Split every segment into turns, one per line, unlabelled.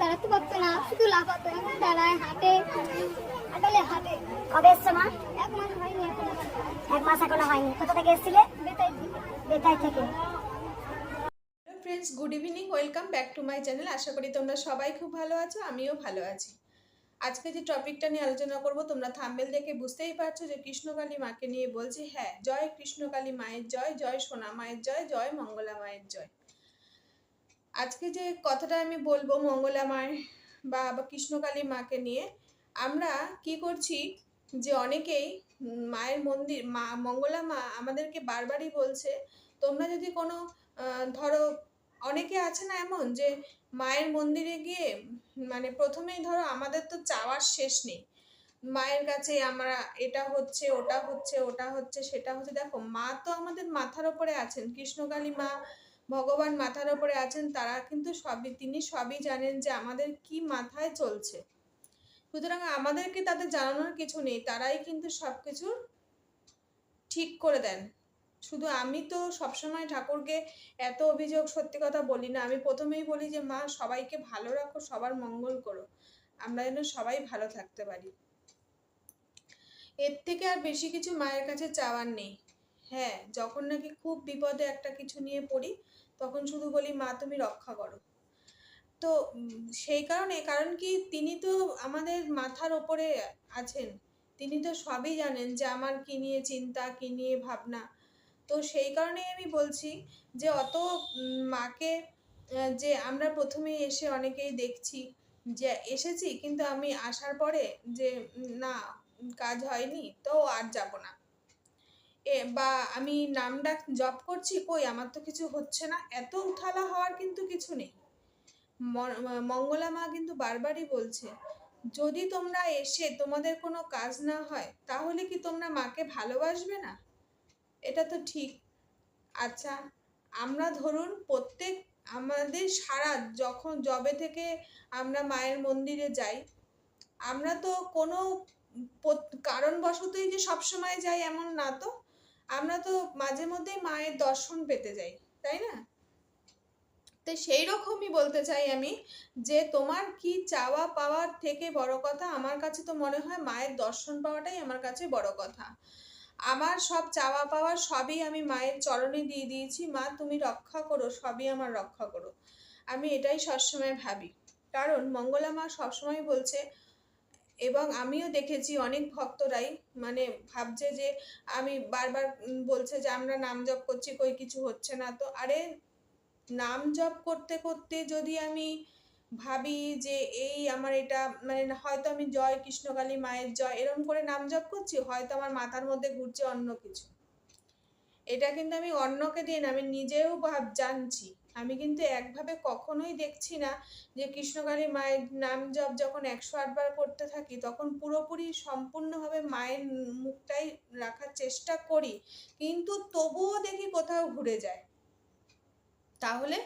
দাঁড়াতে পারতো না শুধু লাফাতো। এখন দাঁড়ায় হাঁটে। হাঁটালে হাঁটে।
কবে এসছো মা?
এক মাস হয়নি এখন
এক মাস এখনও হয়নি। কোথা থেকে এসেছিলে?
বেতাই থেকে।
বেতাই থেকে।
Friends good evening welcome back to my channel আশা করি তোমরা সবাই খুব ভালো আছো আমিও ভালো আছি। আজকে যে টপিকটা নিয়ে আলোচনা করব তোমরা থাম্বেল দেখে বুঝতেই পারছ যে কৃষ্ণকালী মাকে নিয়ে বলছি হ্যাঁ জয় কৃষ্ণকালী মায়ের জয় জয় সোনা মায়ের জয় জয় মঙ্গলা মায়ের জয়। আজকে যে কথাটা আমি বলব মঙ্গলা মায়ের বা বা কৃষ্ণকালী মাকে নিয়ে, আমরা কি করছি যে অনেকেই মায়ের মন্দির, মা, মঙ্গলা মা আমাদেরকে বারবারই বলছে, তোমরা যদি কোনো ধরো অনেকে আছে না এমন যে মায়ের মন্দিরে গিয়ে মানে প্রথমেই ধরো আমাদের তো চাওয়ার শেষ নেই। মায়ের কাছে আমরা এটা হচ্ছে, ওটা হচ্ছে ওটা হচ্ছে, সেটা হচ্ছে, দেখো মা তো আমাদের মাথার ওপরে আছেন। কৃষ্ণকালী মা ভগবান মাথার ওপরে আছেন, তারা কিন্তু সবই, তিনি সবই জানেন যে আমাদের কি মাথায় চলছে। সুতরাং আমাদেরকে তাদের জানানোর কিছু নেই, তারাই কিন্তু সবকিছু ঠিক করে দেন। শুধু আমি তো সবসময় ঠাকুরকে এত অভিযোগ সত্যি কথা বলি না, আমি প্রথমেই বলি যে, মা, সবাইকে ভালো রাখো, সবার মঙ্গল করো, আমরা যেন সবাই ভালো থাকতে পারি। এর থেকে আর বেশি কিছু মায়ের কাছে চাওয়ার নেই। হ্যাঁ যখন নাকি খুব বিপদে একটা কিছু নিয়ে পড়ি, তখন শুধু বলি, মা, তুমি রক্ষা করো। তো সেই কারণে, কারণ কি, তিনি তো আমাদের মাথার ওপরে আছেন। তিনি তো সবই জানেন যে আমার কি নিয়ে চিন্তা, কি নিয়ে ভাবনা। তো সেই কারণেই আমি বলছি যে, অত মাকে যে আমরা প্রথমে এসে অনেকেই দেখছি যে এসেছি, কিন্তু আমি আসার পরে যে, না, কাজ হয়নি, তো আর যাব না। বা আমি নাম ডাক জব করছি, কই? আমার তো কিছু হচ্ছে না। এত উথালা হওয়ার কিন্তু কিছু নেই। মঙ্গলা মা কিন্তু বারবারই বলছে, যদি তোমরা এসে তোমাদের কোনো কাজ না হয়, তাহলে কি তোমরা মাকে ভালোবাসবে না? এটা তো ঠিক। আচ্ছা আমরা ধরুন প্রত্যেক, আমাদের সারা যখন জবে থেকে আমরা মায়ের মন্দিরে যাই, আমরা তো কোনো কারণবশতই যে সবসময় যাই এমন না তো। আমরা তো মাঝে মধ্যেই মায়ের দর্শন পেতে যাই, তাই না? তো সেই রকমই বলতে চাই আমি যে তোমার কি চাওয়া পাওয়ার থেকে বড় কথা? আমার কাছে তো মনে হয় মায়ের দর্শন পাওয়াটাই আমার কাছে বড় কথা। আমার সব চাওয়া পাওয়া সবই আমি মায়ের চরণে দিয়ে দিয়েছি। মা, তুমি রক্ষা করো, সবই আমার রক্ষা করো। আমি এটাই সবসময় ভাবি। কারণ মঙ্গলা মা সবসময় বলছে এবং আমিও দেখেছি অনেক ভক্তরাই মানে ভাবছে যে আমি বারবার বলছে যে আমরা নাম জপ করছি, কই কিছু হচ্ছে না। তো আরে নাম জপ করতে করতে যদি আমি ভাবি যে এই আমার এটা মানে হয়তো আমি জয় কৃষ্ণকালী মায়ের জয় এরকম করে নাম জপ করছি, হয়তো আমার মাথার মধ্যে ঘুরছে অন্য কিছু। এটা কিন্তু আমি অন্যকে দিয়ে না, আমি নিজেও ভাব জানছি আমি কিন্তু একভাবে কখনোই দেখছি না যে কৃষ্ণকালী মায়ের নাম জপ যখন একশো আটবার করতে থাকি, তখন পুরোপুরি সম্পূর্ণভাবে মায়ের মুখটাই রাখার চেষ্টা করি, কিন্তু তবুও দেখি কোথাও ঘুরে যায়। তাহলে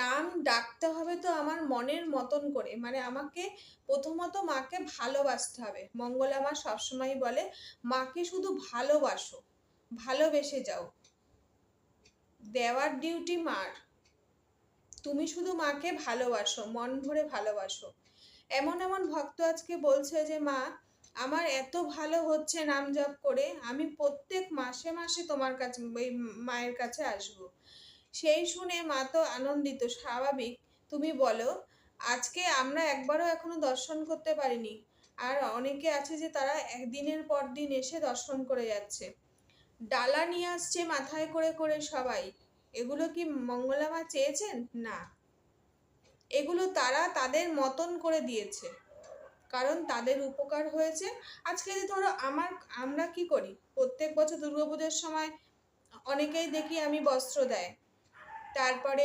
নাম ডাকতে হবে তো আমার মনের মতন করে মানে আমাকে প্রথমত মাকে ভালোবাসতে হবে। মঙ্গলা মা সবসময় বলে, মাকে শুধু ভালোবাসো, ভালোবেসে যাও। দেওয়ার ডিউটি মার। তুমি শুধু মাকে ভালোবাসো, মন ভরে ভালোবাসো। এমন এমন ভক্ত আজকে বলছে যে, মা, আমার এত ভালো হচ্ছে নাম জপ করে, আমি প্রত্যেক মাসে মাসে তোমার কাছে, ওই মায়ের কাছে আসব। সেই শুনে মা তো আনন্দিত, স্বাভাবিক। তুমি বলো, আজকে আমরা একবারও এখনও দর্শন করতে পারিনি। আর অনেকে আছে যে, তারা একদিনের পর দিন এসে দর্শন করে যাচ্ছে। ডালা নিয়ে আসছে মাথায় করে করে সবাই। এগুলো কি মঙ্গলা মা চেয়েছেন? না। এগুলো তারা তাদের মতন করে দিয়েছে। কারণ তাদের উপকার হয়েছে। আজকে যে ধরো আমার, আমরা কি করি? প্রত্যেক বছর দুর্গাপুজোর সময় অনেকেই দেখি আমি বস্ত্র দেয়। তারপরে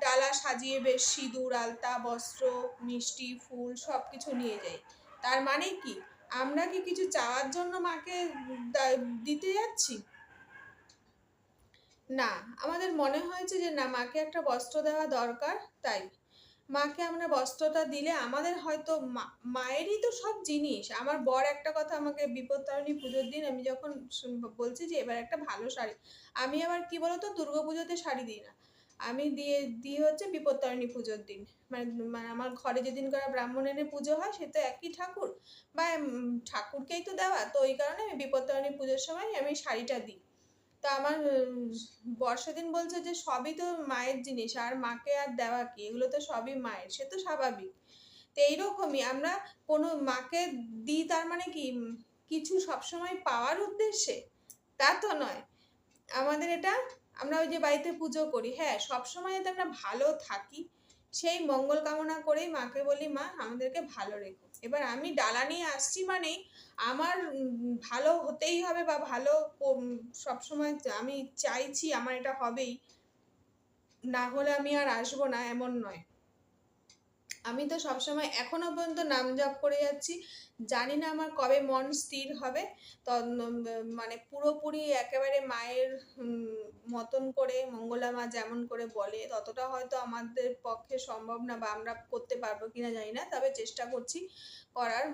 ডালা সাজিয়ে বেশ সিঁদুর, আলতা, বস্ত্র, মিষ্টি, ফুল সব কিছু নিয়ে যাই। তার মানে কি? আমরা কি কিছু চাওয়ার জন্য মাকে দিতে যাচ্ছি? না, আমাদের মনে হয়েছে যে না, মাকে একটা বস্ত্র দেওয়া দরকার, তাই। মাকে আমরা বস্ত্রটা দিলে আমাদের হয়তো মায়েরই তো সব জিনিস। আমার বর একটা কথা আমাকে বিপত্তারণী পুজোর দিন আমি যখন বলছি যে এবার একটা ভালো শাড়ি, আমি আবার কি বলতো দুর্গাপুজোতে শাড়ি দিই না। আমি দিয়ে দিই হচ্ছে বিপত্তারিণী পুজোর দিন। মানে মানে আমার ঘরে যেদিন করা ব্রাহ্মণ এনে পুজো হয়, সে তো একই ঠাকুর। বা ঠাকুরকেই তো দেওয়া, তো ওই কারণে আমি বিপত্তারিণী পুজোর সময় আমি শাড়িটা দিই। তো আমার উম, বর্ষাদিন বলছে যে সবই তো মায়ের জিনিস আর মাকে আর দেওয়া কি? এগুলো তো সবই মায়ের সে তো স্বাভাবিক। তো এইরকমই আমরা কোনো মাকে দিই তার মানে কি কিছু সবসময় পাওয়ার উদ্দেশ্যে? তা তো নয়। আমাদের এটা আমরা ওই যে বাড়িতে পুজো করি হ্যাঁ সবসময় যাতে আমরা ভালো থাকি সেই মঙ্গল কামনা করেই মাকে বলি মা আমাদেরকে ভালো রেখো। এবার আমি ডালা নিয়ে আসছি মানে আমার ভালো হতেই হবে বা ভালো সবসময় আমি চাইছি আমার এটা হবেই। না হলে আমি আর আসব না, এমন নয়। আমি তো সবসময় এখনও পর্যন্ত নাম জপ করে যাচ্ছি। জানি না আমার কবে মন স্থির হবে। তো মানে পুরোপুরি একেবারে মায়ের মতন করে, মঙ্গলা মা যেমন করে বলে, ততটা হয়তো আমাদের পক্ষে সম্ভব না বা আমরা করতে পারব কিনা জানি না। তবে চেষ্টা করছি করার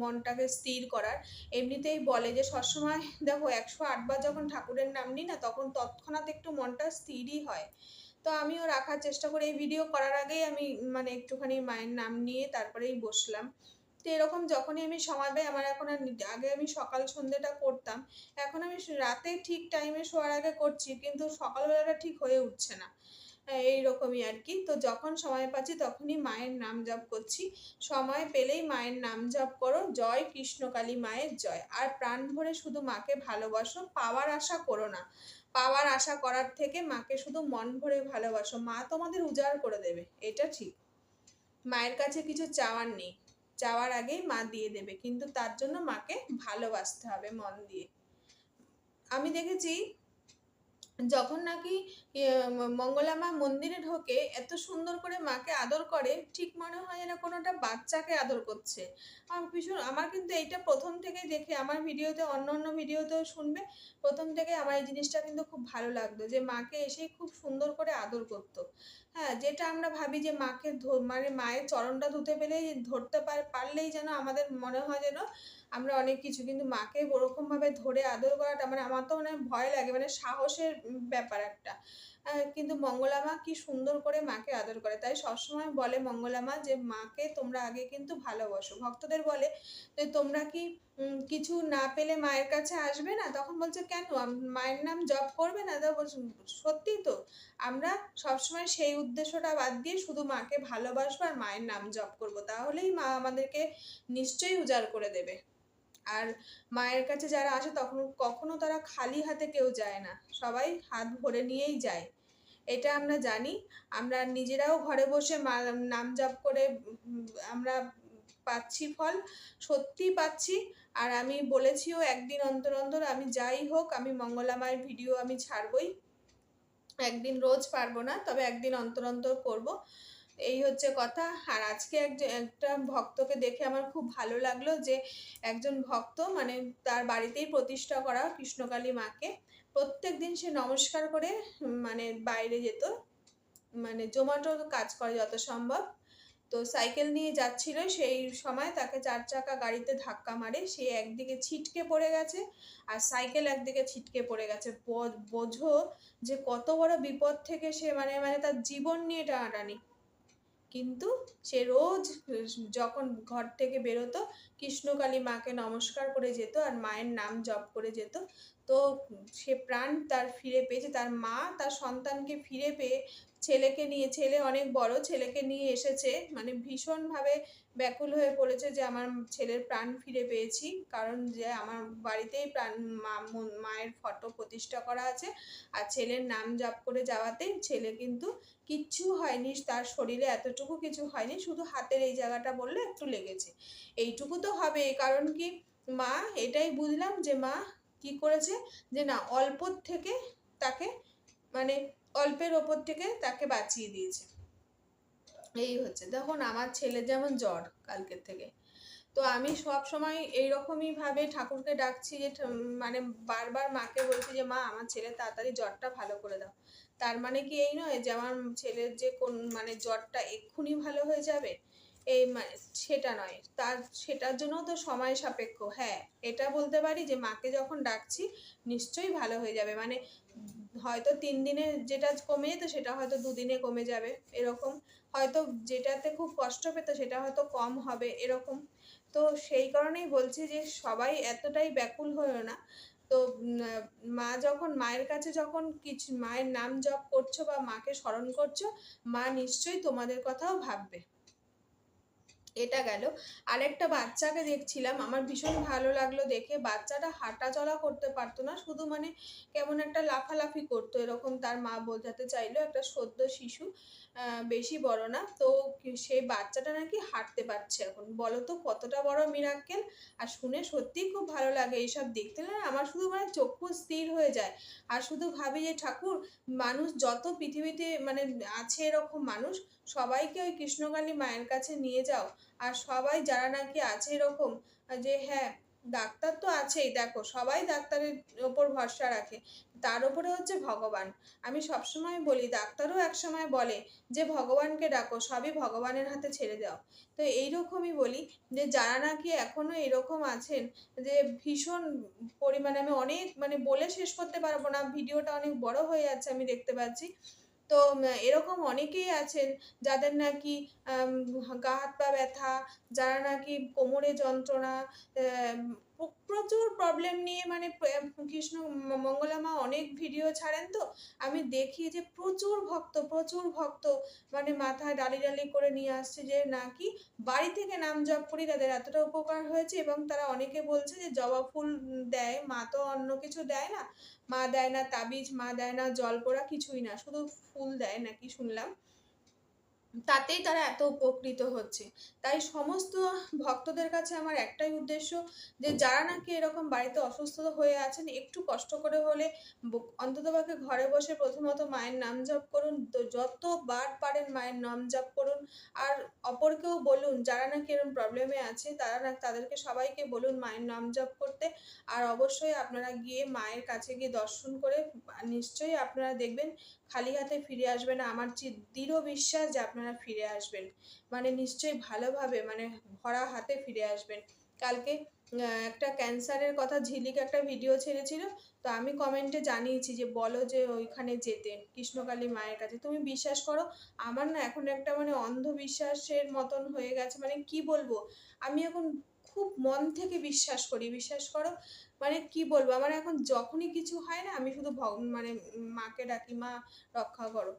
মনটাকে স্থির করার। এমনিতেই বলে যে, সবসময় দেখো, একশো আটবার যখন ঠাকুরের নাম নিই না, তখন তৎক্ষণাৎ একটু মনটা স্থিরই হয়। তো আমিও রাখার চেষ্টা করি এই ভিডিও করার আগেই আমি মানে একটুখানি মায়ের নাম নিয়ে তারপরেই বসলাম। তো এরকম যখনই আমি সময় পাই, আমার এখন আর আগে আমি সকাল সন্ধ্যেটা করতাম। এখন আমি রাতে ঠিক টাইমে শোয়ার আগে করছি, কিন্তু সকালবেলাটা ঠিক হয়ে উঠছে না। এইরকমই আর কি। তো যখন সময় পাচ্ছি, তখনই মায়ের নাম জপ করছি। সময় পেলেই মায়ের নাম জপ করো। জয় কৃষ্ণকালী মায়ের জয়। আর প্রাণ ভরে শুধু মাকে ভালোবাসো, পাওয়ার আশা করো না। পাওয়ার আশা করার থেকে মাকে শুধু মন ভরে ভালোবাসো। মা তোমাদের উজাড় করে দেবে, এটা ঠিক। মায়ের কাছে কিছু চাওয়ার নেই। চাওয়ার আগেই মা দিয়ে দেবে, কিন্তু তার জন্য মাকে ভালোবাসতে হবে মন দিয়ে। আমি দেখেছি যখন নাকি মঙ্গলা মা মন্দিরে ঢোকে, এত সুন্দর করে মাকে আদর করে, ঠিক মনে হয় যেন কোনোটা বাচ্চাকে আদর করছে। আমার ভীষণ, আমার কিন্তু এইটা প্রথম থেকে দেখে, আমার ভিডিওতে, অন্য অন্য ভিডিওতেও শুনবে, প্রথম থেকে আমার এই জিনিসটা কিন্তু খুব ভালো লাগতো, যে মাকে এসে খুব সুন্দর করে আদর করতো। হ্যাঁ যেটা আমরা ভাবি যে মাকে মানে মায়ের চরণটা ধুতে পেলেই ধরতে পার, পারলেই যেন আমাদের মনে হয় যেন আমরা অনেক কিছু, কিন্তু মাকে ওরকমভাবে ধরে আদর করাটা মানে আমার তো মানে ভয় লাগে মানে সাহসের ব্যাপার একটা। কিন্তু মঙ্গলা মা কি সুন্দর করে মাকে আদর করে। তাই সবসময় বলে মঙ্গলা মা যে মাকে তোমরা আগে কিন্তু ভালোবাসো। ভক্তদের বলে যে তোমরা কি কিছু না পেলে মায়ের কাছে আসবে না? তখন বলছে কেন? মায়ের নাম জপ করবে না? তো বলছে, সত্যি তো আমরা সবসময় সেই উদ্দেশ্যটা বাদ দিয়ে শুধু মাকে ভালোবাসবো আর মায়ের নাম জপ করব। তাহলেই মা আমাদেরকে নিশ্চয়ই উজাড় করে দেবে। আর মায়ের কাছে যারা আসে তখন কখনো তারা খালি হাতে কেউ যায় না। সবাই হাত ভরে নিয়েই যায়। এটা আমরা জানি। আমরা নিজেরাও ঘরে বসে নাম জাপ করে, আমরা পাচ্ছি ফল সত্যি পাচ্ছি। আর আমি বলেছিও একদিন অন্তর অন্তর, আমি যাই হোক, আমি মঙ্গলা মায়ের ভিডিও আমি ছাড়বই। একদিন রোজ পারব না, তবে একদিন অন্তর অন্তর করব। এই হচ্ছে কথা। আর আজকে একটা ভক্তকে দেখে আমার খুব ভালো লাগল যে, একজন ভক্ত মানে তার বাড়িতেই প্রতিষ্ঠা করা কৃষ্ণকালী মাকে। প্রত্যেক দিন সে নমস্কার করে মানে বাইরে যেত। মানে জোম্যাটো কাজ করে যত সম্ভব। তো সাইকেল নিয়ে যাচ্ছিল, সেই সময় তাকে চার চাকা গাড়িতে ধাক্কা মারে। সে একদিকে ছিটকে পড়ে গেছে আর সাইকেল একদিকে ছিটকে পড়ে গেছে। বোঝো যে কত বড় বিপদ থেকে সে মানে মানে তার জীবন নিয়ে টানাটানি। কিন্তু সে রোজ যখন ঘর থেকে বেরোতো কৃষ্ণকালী মাকে নমস্কার করে যেত আর মায়ের নাম জপ করে যেত। তো সে প্রাণ তার ফিরে পেয়েছে, তার মা তার সন্তানকে ফিরে পেয়ে ছেলেকে নিয়ে, ছেলে অনেক বড়, ছেলেকে নিয়ে এসেছে। মানে ভীষণভাবে ব্যাকুল হয়ে পড়েছে যে আমার ছেলের প্রাণ ফিরে পেয়েছি। কারণ যে আমার বাড়িতেই প্রাণ মায়ের ফটো প্রতিষ্ঠা করা আছে। আর ছেলের নাম জাপ করে যাওয়াতে ছেলে কিন্তু কিচ্ছু হয়নি, তার শরীরে এতটুকু কিছু হয়নি, শুধু হাতের এই জায়গাটা বললে একটু লেগেছে। এইটুকু তো হবে, কারণ কি মা, এটাই বুঝলাম যে মা কি করেছে যে না, অল্পর থেকে তাকে মানে অল্পের ওপর থেকে তাকে বাঁচিয়ে দিয়েছে। এই হচ্ছে। দেখুন, আমার ছেলে যেমন জ্বর কালকের থেকে। তো আমি সব সময় এইরকমই ভাবে ঠাকুরকে ডাকছি যে মানে বারবার মাকে বলছি যে, মা, আমার ছেলে তাড়াতাড়ি জ্বরটা ভালো করে দাও। তার মানে কি এই নয় যে, আমার ছেলের যে কোন মানে জ্বরটা এক্ষুনি ভালো হয়ে যাবে, এই সেটা নয়। তার, সেটার জন্যও তো সময় সাপেক্ষ। হ্যাঁ এটা বলতে পারি যে, মাকে যখন ডাকছি, নিশ্চয়ই ভালো হয়ে যাবে। মানে হয়তো তিন দিনে যেটা কমে যেত সেটা হয়তো দুদিনে কমে যাবে, এরকম। হয়তো যেটাতে খুব কষ্ট পেত সেটা হয়তো কম হবে, এরকম। তো সেই কারণেই বলছি যে সবাই এতটাই ব্যাকুল হয়েও না। তো মা যখন, মায়ের কাছে যখন কিছু, মায়ের নাম জপ করছ বা মাকে স্মরণ করছ, মা নিশ্চয়ই তোমাদের কথাও ভাববে। এটা গেল। আরেকটা বাচ্চাকে দেখছিলাম, আমার ভীষণ ভালো লাগল দেখে। বাচ্চাটা হাঁটা চলা করতে পারতো না, শুধু মানে কেমন একটা লাফালাফি করতো এরকম তার মা বোঝাতে চাইলো, একটা সদ্য শিশু বেশি বড় না। তো সেই বাচ্চাটা নাকি হাঁটতে পারছে এখন। বলো তো কতটা বড় মিরাক্কেল আর শুনে সত্যিই খুব ভালো লাগে এইসব দেখতে। না, আমার শুধু মানে চক্ষু স্থির হয়ে যায়। আর শুধু ভাবি যে, ঠাকুর, মানুষ যত পৃথিবীতে মানে আছে এরকম মানুষ সবাইকে ওই কৃষ্ণকালী মায়ের কাছে নিয়ে যাও। আর সবাই যারা নাকি আছে এরকম যে হ্যাঁ ডাক্তার তো আছেই, দেখো, সবাই ডাক্তারের ওপর ভরসা রাখে। তার উপরে হচ্ছে ভগবান। আমি সবসময় বলি, ডাক্তারও একসময় বলে যে, ভগবানকে ডাকো, সবই ভগবানের হাতে ছেড়ে দাও। তো এইরকমই বলি যে, যারা নাকি এখনও এরকম আছেন যে, ভীষণ পরিমাণে আমি অনেক মানে বলে শেষ করতে পারব না, ভিডিওটা অনেক বড় হয়ে যাচ্ছে, আমি দেখতে পাচ্ছি। তো এরকম অনেকেই আছেন যাদের নাকি গা হাত পা ব্যথা যারা নাকি কোমরে যন্ত্রণা প্রচুর প্রবলেম নিয়ে মানে কৃষ্ণ ম- মঙ্গলা মা অনেক ভিডিও ছাড়েন তো। আমি দেখি যে প্রচুর ভক্ত প্রচুর ভক্ত মানে মাথায় ডালি ডালি করে নিয়ে আসছে যে নাকি বাড়ি থেকে নাম জপ করি, তাদের এতটা উপকার হয়েছে এবং তারা অনেকে বলছে যে জবা ফুল দেয়, মা তো অন্য কিছু দেয় না। মা দেয় না তাবিজ, মা দেয় না জল পোড়া, কিছুই না। শুধু ফুল দেয় নাকি শুনলাম। তাতেই তারা এত উপকৃত হচ্ছে। তাই সমস্ত ভক্তদের কাছে আমার একটাই উদ্দেশ্য যে, যারা নাকি এরকম বাড়িতে অসুস্থ হয়ে আছেন, একটু কষ্ট করে হলে অন্ততপক্ষে ঘরে বসে প্রথমত মায়ের নাম জপ করুন যতবার পারেন মায়ের নাম জপ করুন। আর অপরকেও বলুন, যারা নাকি এরকম প্রবলেমে আছে, তারা না তাদেরকে সবাইকে বলুন মায়ের নাম জপ করতে। আর অবশ্যই আপনারা গিয়ে মায়ের কাছে গিয়ে দর্শন করে, নিশ্চয়ই আপনারা দেখবেন, খালি হাতে ফিরে আসবেন আমার দৃঢ় বিশ্বাস যে আপনারা ফিরে আসবেন। মানে নিশ্চয়ই ভালোভাবে মানে ভরা হাতে ফিরে আসবেন। কালকে একটা ক্যান্সারের কথা ঝিলিক একটা ভিডিও ছেড়েছিল। তো আমি কমেন্টে জানিয়েছি যে, বলো যে ওইখানে যেতে, কৃষ্ণকালী মায়ের কাছে। তুমি বিশ্বাস করো, আমার না এখন একটা মানে অন্ধবিশ্বাসের মতন হয়ে গেছে। মানে কি বলব? আমি এখন খুব মন থেকে বিশ্বাস করি। বিশ্বাস করো? মানে কি বলব? আমার এখন যখনই কিছু হয় না, আমি শুধু মানে মাকে ডাকি, মা, রক্ষা করো।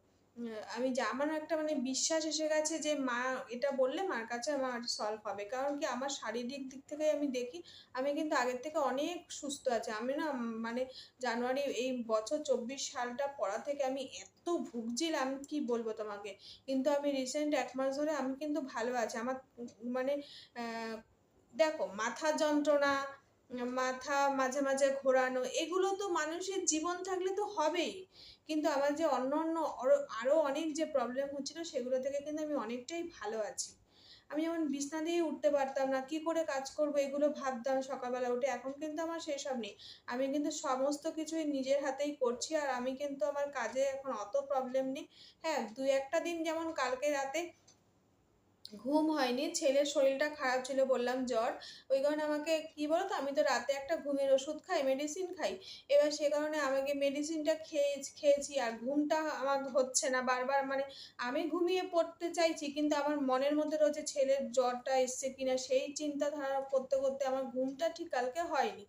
আমি যা আমার একটা মানে বিশ্বাস এসে গেছে যে মা এটা বললে মার কাছে আমার সলভ হবে। কারণ কি আমার শারীরিক দিক থেকে আমি দেখি, আমি কিন্তু আগের থেকে অনেক সুস্থ আছি। আমি না মানে জানুয়ারি এই বছর চব্বিশ সালটা পড়া থেকে আমি এত ভুগছিলাম, কি বলব তোমাকে? কিন্তু আমি রিসেন্ট এক মাস ধরে আমি কিন্তু ভালো আছি। আমার মানে দেখো, মাথা যন্ত্রণা, মাথা মাঝে মাঝে ঘোরানো, এগুলো তো মানুষের জীবন থাকলে তো হবেই। কিন্তু আমার যে অন্য অন্য আরও আরও অনেক যে প্রবলেম হচ্ছিল সেগুলো থেকে কিন্তু আমি অনেকটাই ভালো আছি। আমি যেমন বিছনা দিয়েই উঠতে পারতাম না, কি করে কাজ করব এগুলো ভাবতাম সকালবেলা উঠে, এখন কিন্তু আমার সেই সব নেই। আমি কিন্তু সমস্ত কিছুই নিজের হাতেই করছি আর আমি কিন্তু আমার কাজে এখন অত প্রবলেম নেই। হ্যাঁ দু একটা দিন যেমন কালকে রাতে ঘুম হয়নি, ছেলের শরীরটা খারাপ ছিল বললাম, জ্বর। ওই কারণে আমাকে, কি বলতো? আমি তো রাতে একটা ঘুমের ওষুধ খাই মেডিসিন খাই। এবার সে কারণে আমাকে মেডিসিনটা খেয়ে, খেয়েছি আর ঘুমটা আমার হচ্ছে না বারবার। মানে আমি ঘুমিয়ে পড়তে চাইছি, কিন্তু আমার মনের মধ্যে রয়েছে ছেলের জ্বরটা এসছে কিনা সেই চিন্তাধারা করতে করতে আমার ঘুমটা ঠিক কালকে হয়নি।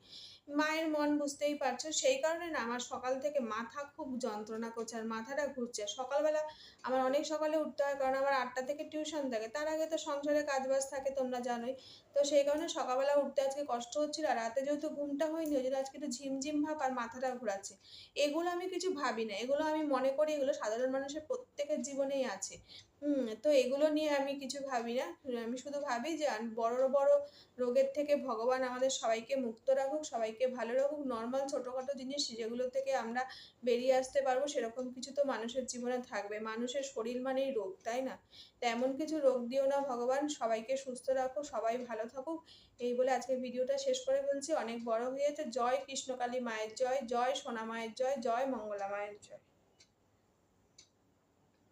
মায়ের মন বুঝতেই পারছ। সেই কারণে না আমার সকাল থেকে মাথা খুব যন্ত্রণা করছে আর মাথাটা ঘুরছে। সকালবেলা আমার অনেক সকালে উঠতে হয় কারণ আমার আটটা থেকে টিউশন থাকে। তার আগে তো সংসারে কাজবাজ থাকে, তোমরা জানোই। তো সেই কারণে সকালবেলা উঠতে আজকে কষ্ট হচ্ছিল আর রাতে যেহেতু ঘুমটা হয়নি, ওই জন্য আজকে একটু ঝিমঝিম ভাব আর মাথাটা ঘোরাচ্ছে। এগুলো আমি কিছু ভাবি না। এগুলো আমি মনে করি এগুলো সাধারণ মানুষের প্রত্যেকের জীবনেই আছে। হুম, তো এগুলো নিয়ে আমি কিছু ভাবি না। আমি শুধু ভাবি যে বড় বড় রোগের থেকে ভগবান আমাদের সবাইকে মুক্ত রাখুক, সবাইকে ভালো রাখুক। নর্মাল ছোটোখাটো জিনিস যেগুলো থেকে আমরা বেরিয়ে আসতে পারব, সেরকম কিছু তো মানুষের জীবনে থাকবে। মানুষের শরীর মানেই রোগ, তাই না? তো এমন কিছু রোগ দিও না ভগবান, সবাইকে সুস্থ রাখো, সবাই ভালো থাকুক। এই বলে আজকে ভিডিওটা শেষ করে ফেলছি। অনেক বড় হয়েছে জয় কৃষ্ণকালী মায়ের জয় জয় সোনা মায়ের জয় জয় মঙ্গলা মায়ের জয়।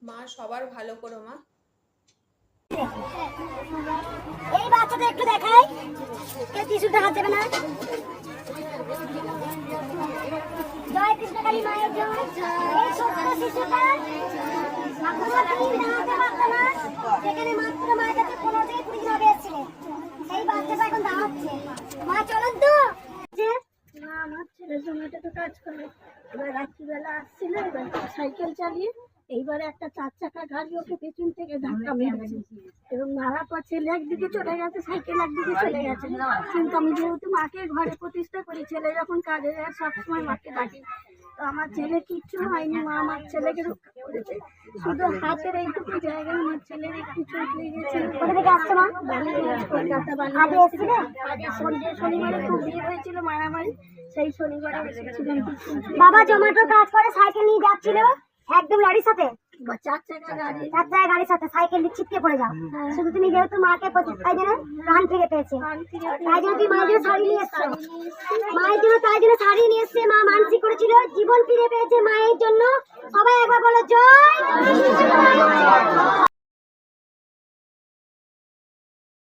মা, সবার ভালো করো মা।
এই বাচ্চাটা একটু দেখাই কে টিস্যুটা হাত দেবে না? জয় কৃষ্ণকালী মায়ের জয়। এই ছোট্ট শিশুটা আপনারা দাঁড়াতে পারতো না সেখানে মাত্র মায়ের কাছে পনেরো থেকে কুড়ি দিন আগে এসেছিলেন সেই বাচ্চাটা এখন দাঁড়াচ্ছে মা চলেন তো যে
না আমার ছেলে জোম্যাটোতে কাজ করে এবার রাত্রিবেলা আসছিল, এবার সাইকেল চালিয়ে এইবারে একটা চার চাকা গাড়ি ওকে পেছন থেকে ধাক্কা মেরেছে। এবং মারার পর ছেলে একদিকে চলে গেছে, সাইকেল একদিকে চলে গেছে। কিন্তু আমি যেহেতু মাকে ঘরে প্রতিষ্ঠা করি, ছেলে যখন কাজে যায়, সবসময় মাকে ডাকি। তো আমার ছেলে কিচ্ছু হয়নি, মা আমার ছেলেকে রক্ষা করেছে। শুধু হাতের এইটুকু জায়গায় আমার ছেলের একটু চোট লেগেছে। কলকাতা সন্ধ্যে শনিবারে খুব ভিড় হয়েছিল মারামারি। সেই শনিবারে এসেছিলাম
বাবা জোম্যাটো কাজ করে সাইকেল নিয়ে যাচ্ছিল একদম লরির সাথে।
চার চাকা
গাড়ির সাথে সাইকেল ছিটকে পড়ে যাও। শুধু তুমি যেহেতু মাকে তাই জন্য প্রাণ ফিরে পেয়েছে। তাই জন্য তুমি মায়ের জন্য শাড়ি নিয়ে এসছো। মায়ের জন্য তাই জন্য শাড়ি নিয়ে এসছে। মা মানসিক করেছিল জীবন ফিরে পেয়েছে মায়ের জন্য। সবাই একবার বলো জয়